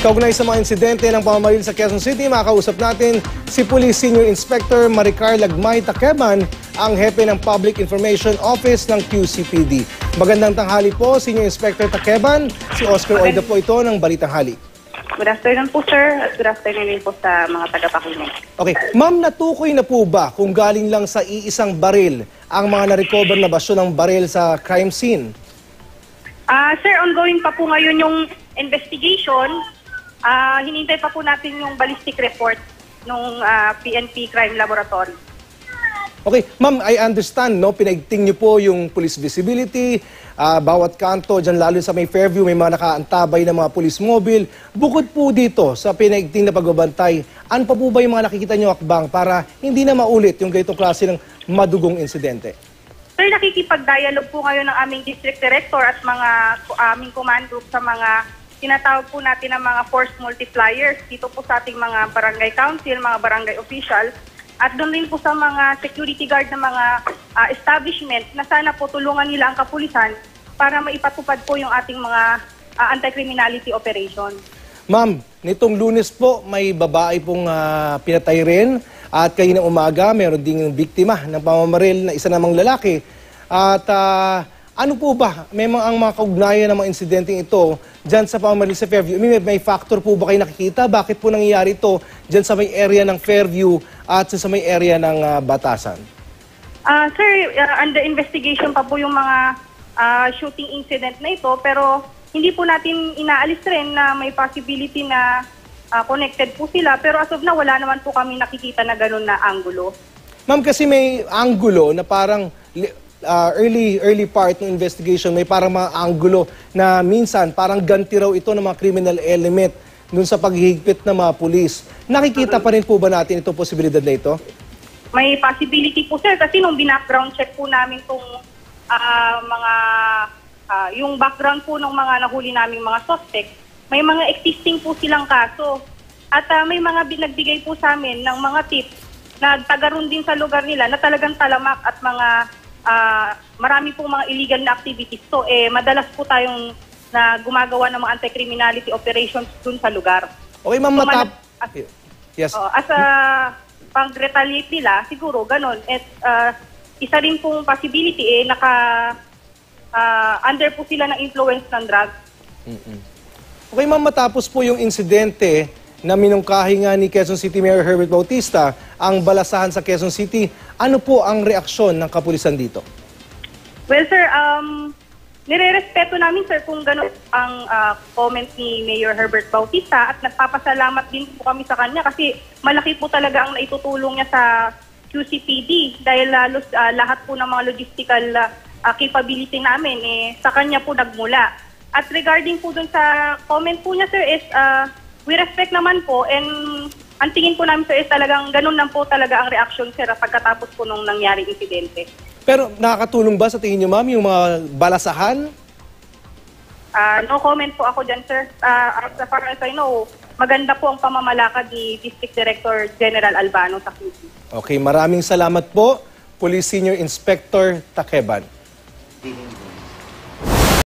Kaugnay sa mga insidente ng pamamaril sa Quezon City, makakausap natin si Police Senior Inspector Maricar Lagmay Takeban, ang hepe ng Public Information Office ng QCPD. Magandang tanghali po, Senior Inspector Takeban. Si Oscar Oida po ito ng Balitang Hali. Good afternoon po, sir. At good afternoon din po sa mga tagapakinig. Okay, ma'am, natukoy na po ba kung galing lang sa iisang baril ang mga na-recover na basyo ng baril sa crime scene? Ah, sir, ongoing pa po ngayon yung investigation. Ah, hinintay pa po natin yung ballistic report ng PNP Crime Laboratory. Okay, ma'am, I understand, no? Pinaigting niyo po yung police visibility, ah, bawat kanto, dyan lalo sa may Fairview, may mga nakaantabay na mga police mobile. Bukod po dito sa pinaigting na pagbabantay, ano pa po ba yung mga nakikita niyo akbang para hindi na maulit yung ganitong klase ng madugong insidente? Sir, nakikipag-dialogue po ngayon ng aming district director at mga aming command group sa mga tinatawag po natin ng mga force multipliers dito po sa ating mga barangay council, mga barangay official, at doon rin po sa mga security guard ng mga ah, establishment na sana po tulungan nila ang kapulisan para maipatupad po yung ating mga ah, anti-criminality operation. Ma'am, nitong lunes po, may babae pong ah, pinatay rin at kayo ng umaga, meron ding biktima ng pamamaril na isa namang lalaki. At ah, ano po ba, may mga ang mga kaugnayan ng mga insidenteng ito dyan sa pamamaril sa Fairview? May, may factor po ba kayo nakikita? Bakit po nangyayari ito dyan sa may area ng Fairview at sa may area ng ah, Batasan? Ah, sir, uh, under investigation pa po yung mga ah, shooting incident na ito pero hindi po natin inaalis rin na may possibility na ah, connected po sila pero as of now wala naman po kami nakikita na ganun na angulo. Ma'am, kasi may angulo na parang li- ah, early early part ng investigation, may parang mga angulo na minsan parang ganti raw ito ng mga criminal element dun sa paghihigpit ng mga pulis. Nakikita pa rin po ba natin itong posibilidad na ito? May possibility po sir kasi nung binackground check po namin tong ah, mga ah, yung background po ng mga nahuli naming mga suspect, may mga existing po silang kaso. At ah, may mga binagbigay po sa amin ng mga tips na tagaroon din sa lugar nila na talagang talamak at mga ah, marami pong mga illegal na activities. So eh madalas po tayong na gumagawa ng mga anti-criminality operations dun sa lugar. Okay, ma'am, So, matap... malap- Yes. Oh, as a pang-retaliate nila, siguro ganon. At ah, isa rin pong possibility eh, naka ah, under po sila ng influence ng drugs. Okay, ma'am, matapos po yung insidente na minungkahi nga ni Quezon City Mayor Herbert Bautista ang balasahan sa Quezon City, ano po ang reaksyon ng kapulisan dito? Well, sir, um, nire-respeto namin, sir, kung gano'n ang ah, comment ni Mayor Herbert Bautista at nagpapasalamat din po kami sa kanya kasi malaki po talaga ang naitutulong niya sa QCPD dahil lalo ah, lahat po ng mga logistical ah, capability namin eh, sa kanya po nagmula. At regarding po dun sa comment po niya, sir, is ah, we respect naman po and ang tingin po namin, sir, is talagang ganun lang po talaga ang reaction, sir, pagkatapos po nung nangyaring insidente. Pero nakakatulong ba sa tingin niyo, ma'am, yung mga balasahan? Ah, no comment po ako dyan, sir. Ah, as far as I know, maganda po ang pamamalakad ni District Director General Albano sa QC. Okay, maraming salamat po, Police Senior Inspector Takeban.